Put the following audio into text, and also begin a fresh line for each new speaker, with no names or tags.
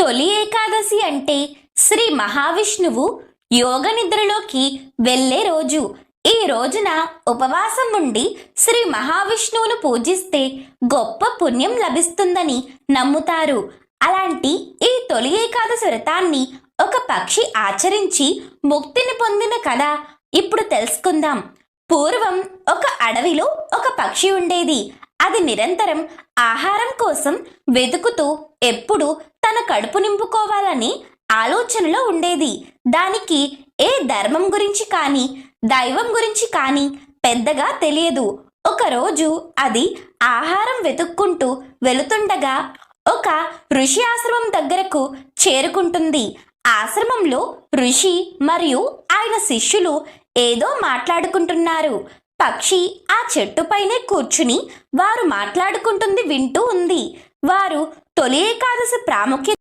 తొలి ఏకాదశి అంటే శ్రీ మహావిష్ణువు యోగ నిద్రలోకి వెళ్ళే రోజు. ఈ రోజున ఉపవాసం ఉండి శ్రీ మహావిష్ణువును పూజిస్తే గొప్ప పుణ్యం లభిస్తుందని నమ్ముతారు. అలాంటి ఈ తొలి ఏకాదశి వ్రతాన్ని ఒక పక్షి ఆచరించి ముక్తిని పొందిన కథ ఇప్పుడు తెలుసుకుందాం. పూర్వం ఒక అడవిలో ఒక పక్షి ఉండేది. అది నిరంతరం ఆహారం కోసం వెతుకుతూ ఎప్పుడు తన కడుపు నింపుకోవాలని ఆలోచనలో ఉండేది. దానికి ఏ ధర్మం గురించి కానీ దైవం గురించి కానీ పెద్దగా తెలియదు. ఒకరోజు అది ఆహారం వెతుక్కుంటూ వెళుతుండగా ఒక ఋషి ఆశ్రమం దగ్గరకు చేరుకుంటుంది. ఆశ్రమంలో ఋషి మరియు ఆయన శిష్యులు ఏదో మాట్లాడుకుంటున్నారు. పక్షి ఆ చెట్టుపైనే కూర్చుని వారు మాట్లాడుకుంటుంది వింటూ ఉంది. వారు తొలి ఏకాదశి ప్రాముఖ్యత